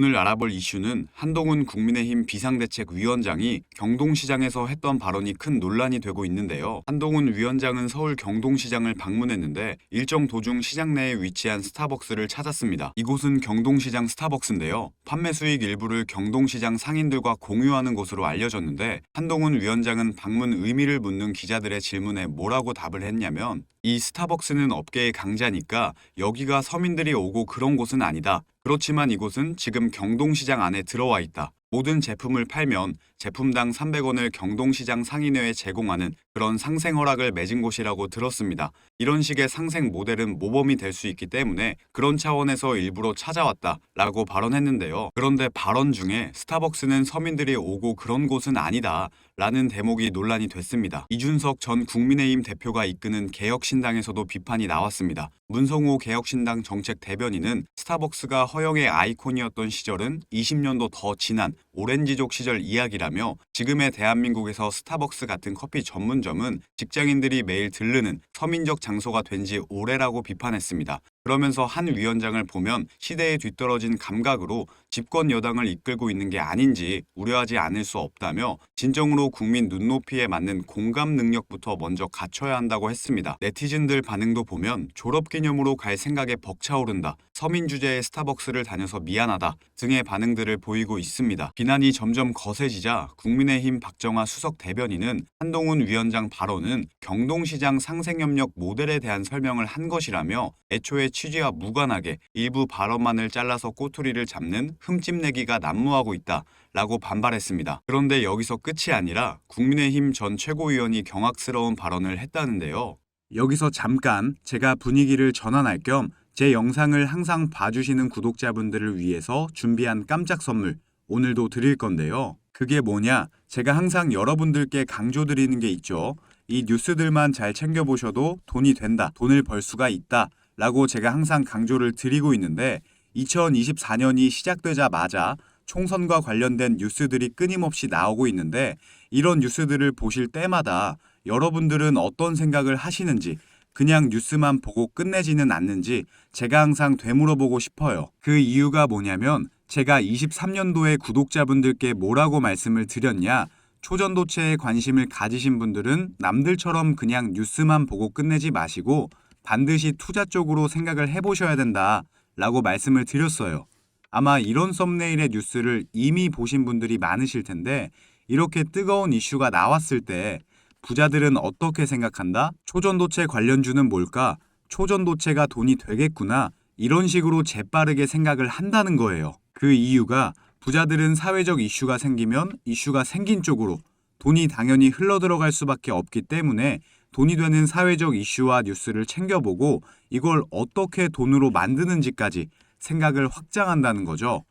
오늘 알아볼 이슈는 한동훈 국민의힘 비상대책위원장이 경동시장에서 했던 발언이 큰 논란이 되고 있는데요. 한동훈 위원장은 서울 경동시장을 방문했는데 일정 도중 시장 내에 위치한 스타벅스를 찾았습니다. 이곳은 경동시장 스타벅스인데요. 판매 수익 일부를 경동시장 상인들과 공유하는 곳으로 알려졌는데 한동훈 위원장은 방문 의미를 묻는 기자들의 질문에 뭐라고 답을 했냐면 이 스타벅스는 업계의 강자니까 여기가 서민들이 오고 그런 곳은 아니다. 그렇지만 이곳은 지금 경동시장 안에 들어와 있다. 모든 제품을 팔면 제품당 300원을 경동시장 상인회에 제공하는 그런 상생 허락을 맺은 곳이라고 들었습니다. 이런 식의 상생 모델은 모범이 될 수 있기 때문에 그런 차원에서 일부러 찾아왔다 라고 발언했는데요. 그런데 발언 중에 스타벅스는 서민들이 오고 그런 곳은 아니다 라는 대목이 논란이 됐습니다. 이준석 전 국민의힘 대표가 이끄는 개혁신당에서도 비판이 나왔습니다. 문성호 개혁신당 정책 대변인은 스타벅스가 허영의 아이콘이었던 시절은 20년도 더 지난 오렌지족 시절 이야기라며 지금의 대한민국에서 스타벅스 같은 커피 전문점은 직장인들이 매일 들르는 서민적 장소가 된 지 오래라고 비판했습니다. 그러면서 한 위원장을 보면 시대에 뒤떨어진 감각으로 집권 여당을 이끌고 있는 게 아닌지 우려하지 않을 수 없다며 진정으로 국민 눈높이에 맞는 공감 능력부터 먼저 갖춰야 한다고 했습니다. 네티즌들 반응도 보면 졸업 기념으로 갈 생각에 벅차오른다. 서민 주제의 스타벅스를 다녀서 미안하다 등의 반응들을 보이고 있습니다. 비난이 점점 거세지자 국민의힘 박정아 수석 대변인은 한동훈 위원장 발언은 경동시장 상생협력 모델에 대한 설명을 한 것이라며 애초에 취지와 무관하게 일부 발언만을 잘라서 꼬투리를 잡는 흠집내기가 난무하고 있다. 라고 반발했습니다. 그런데 여기서 끝이 아니라 국민의힘 전 최고위원이 경악스러운 발언을 했다는데요. 여기서 잠깐 제가 분위기를 전환할 겸 제 영상을 항상 봐주시는 구독자분들을 위해서 준비한 깜짝 선물 오늘도 드릴 건데요. 그게 뭐냐? 제가 항상 여러분들께 강조드리는 게 있죠. 이 뉴스들만 잘 챙겨보셔도 돈이 된다, 돈을 벌 수가 있다 라고 제가 항상 강조를 드리고 있는데 2024년이 시작되자마자 총선과 관련된 뉴스들이 끊임없이 나오고 있는데 이런 뉴스들을 보실 때마다 여러분들은 어떤 생각을 하시는지 그냥 뉴스만 보고 끝내지는 않는지 제가 항상 되물어보고 싶어요. 그 이유가 뭐냐면 제가 23년도에 구독자분들께 뭐라고 말씀을 드렸냐 초전도체에 관심을 가지신 분들은 남들처럼 그냥 뉴스만 보고 끝내지 마시고 반드시 투자 쪽으로 생각을 해보셔야 된다 라고 말씀을 드렸어요. 아마 이런 썸네일의 뉴스를 이미 보신 분들이 많으실 텐데 이렇게 뜨거운 이슈가 나왔을 때 부자들은 어떻게 생각한다? 초전도체 관련주는 뭘까? 초전도체가 돈이 되겠구나. 이런 식으로 재빠르게 생각을 한다는 거예요. 그 이유가 부자들은 사회적 이슈가 생기면 이슈가 생긴 쪽으로 돈이 당연히 흘러들어갈 수밖에 없기 때문에 돈이 되는 사회적 이슈와 뉴스를 챙겨보고 이걸 어떻게 돈으로 만드는지까지 생각을 확장한다는 거죠.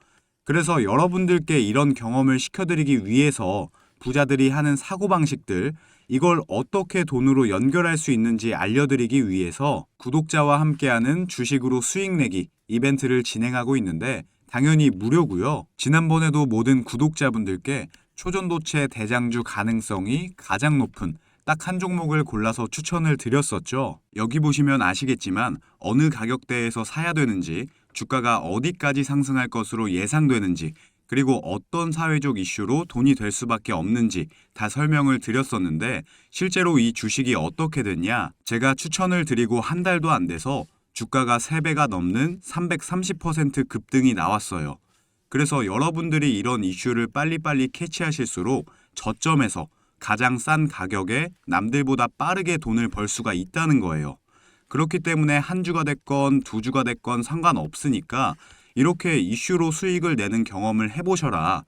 그래서 여러분들께 이런 경험을 시켜드리기 위해서 부자들이 하는 사고방식들, 이걸 어떻게 돈으로 연결할 수 있는지 알려드리기 위해서 구독자와 함께하는 주식으로 수익 내기 이벤트를 진행하고 있는데 당연히 무료고요. 지난번에도 모든 구독자분들께 초전도체 대장주 가능성이 가장 높은 딱한 종목을 골라서 추천을 드렸었죠. 여기 보시면 아시겠지만 어느 가격대에서 사야 되는지, 주가가 어디까지 상승할 것으로 예상되는지, 그리고 어떤 사회적 이슈로 돈이 될 수밖에 없는지 다 설명을 드렸었는데 실제로 이 주식이 어떻게 됐냐? 제가 추천을 드리고 한 달도 안 돼서 주가가 3배가 넘는 330% 급등이 나왔어요. 그래서 여러분들이 이런 이슈를 빨리빨리 캐치하실수록 저점에서 가장 싼 가격에 남들보다 빠르게 돈을 벌 수가 있다는 거예요. 그렇기 때문에 한 주가 됐건 두 주가 됐건 상관없으니까 이렇게 이슈로 수익을 내는 경험을 해보셔라.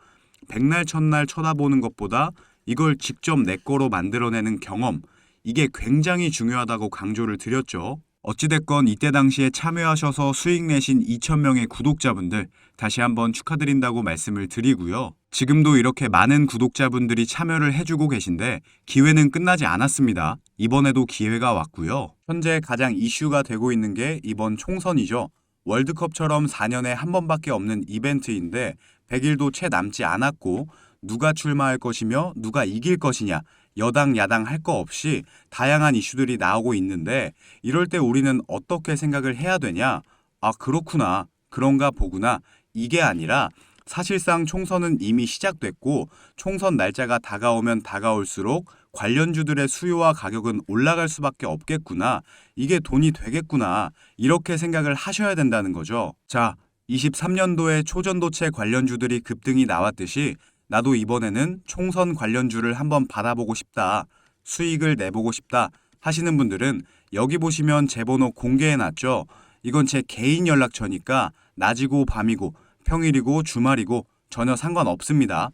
백날 첫날 쳐다보는 것보다 이걸 직접 내 거로 만들어내는 경험, 이게 굉장히 중요하다고 강조를 드렸죠. 어찌됐건 이때 당시에 참여하셔서 수익 내신 2,000명의 구독자분들 다시 한번 축하드린다고 말씀을 드리고요. 지금도 이렇게 많은 구독자분들이 참여를 해주고 계신데 기회는 끝나지 않았습니다. 이번에도 기회가 왔고요. 현재 가장 이슈가 되고 있는 게 이번 총선이죠. 월드컵처럼 4년에 한 번밖에 없는 이벤트인데 100일도 채 남지 않았고 누가 출마할 것이며 누가 이길 것이냐 여당 야당 할 거 없이 다양한 이슈들이 나오고 있는데 이럴 때 우리는 어떻게 생각을 해야 되냐? 아 그렇구나. 그런가 보구나. 이게 아니라 사실상 총선은 이미 시작됐고 총선 날짜가 다가오면 다가올수록 관련주들의 수요와 가격은 올라갈 수밖에 없겠구나. 이게 돈이 되겠구나. 이렇게 생각을 하셔야 된다는 거죠. 자, 23년도에 초전도체 관련주들이 급등이 나왔듯이 나도 이번에는 총선 관련주를 한번 받아보고 싶다. 수익을 내보고 싶다. 하시는 분들은 여기 보시면 제 번호 공개해 놨죠. 이건 제 개인 연락처니까 낮이고 밤이고 평일이고 주말이고 전혀 상관없습니다.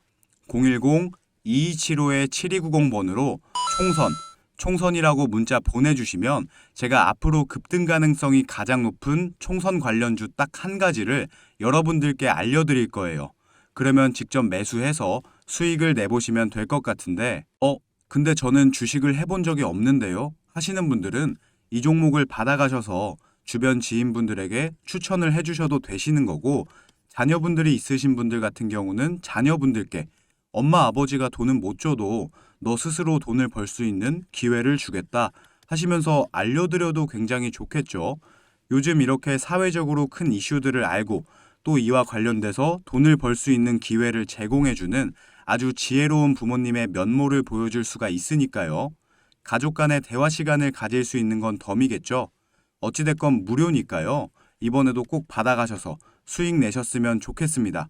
010-2275-7290번으로 총선, 총선이라고 문자 보내주시면 제가 앞으로 급등 가능성이 가장 높은 총선 관련주 딱 한 가지를 여러분들께 알려드릴 거예요. 그러면 직접 매수해서 수익을 내보시면 될 것 같은데, 어, 근데 저는 주식을 해본 적이 없는데요? 하시는 분들은 이 종목을 받아가셔서 주변 지인분들에게 추천을 해주셔도 되시는 거고, 자녀분들이 있으신 분들 같은 경우는 자녀분들께 엄마 아버지가 돈은 못 줘도 너 스스로 돈을 벌 수 있는 기회를 주겠다 하시면서 알려드려도 굉장히 좋겠죠. 요즘 이렇게 사회적으로 큰 이슈들을 알고 또 이와 관련돼서 돈을 벌 수 있는 기회를 제공해주는 아주 지혜로운 부모님의 면모를 보여줄 수가 있으니까요. 가족 간의 대화 시간을 가질 수 있는 건 덤이겠죠. 어찌됐건 무료니까요. 이번에도 꼭 받아가셔서 수익 내셨으면 좋겠습니다.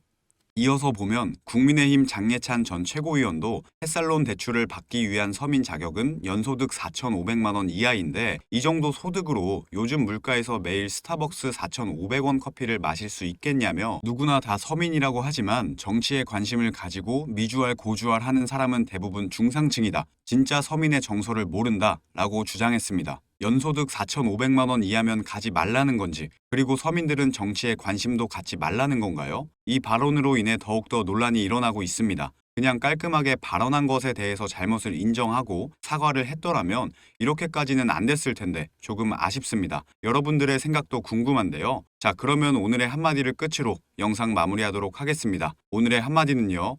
이어서 보면 국민의힘 장예찬 전 최고위원도 햇살론 대출을 받기 위한 서민 자격은 연소득 4,500만 원 이하인데 이 정도 소득으로 요즘 물가에서 매일 스타벅스 4,500원 커피를 마실 수 있겠냐며 누구나 다 서민이라고 하지만 정치에 관심을 가지고 미주알 고주알 하는 사람은 대부분 중상층이다. 진짜 서민의 정서를 모른다. 라고 주장했습니다. 연소득 4,500만 원 이하면 가지 말라는 건지, 그리고 서민들은 정치에 관심도 갖지 말라는 건가요? 이 발언으로 인해 더욱더 논란이 일어나고 있습니다. 그냥 깔끔하게 발언한 것에 대해서 잘못을 인정하고 사과를 했더라면 이렇게까지는 안 됐을 텐데 조금 아쉽습니다. 여러분들의 생각도 궁금한데요. 자, 그러면 오늘의 한마디를 끝으로 영상 마무리하도록 하겠습니다. 오늘의 한마디는요.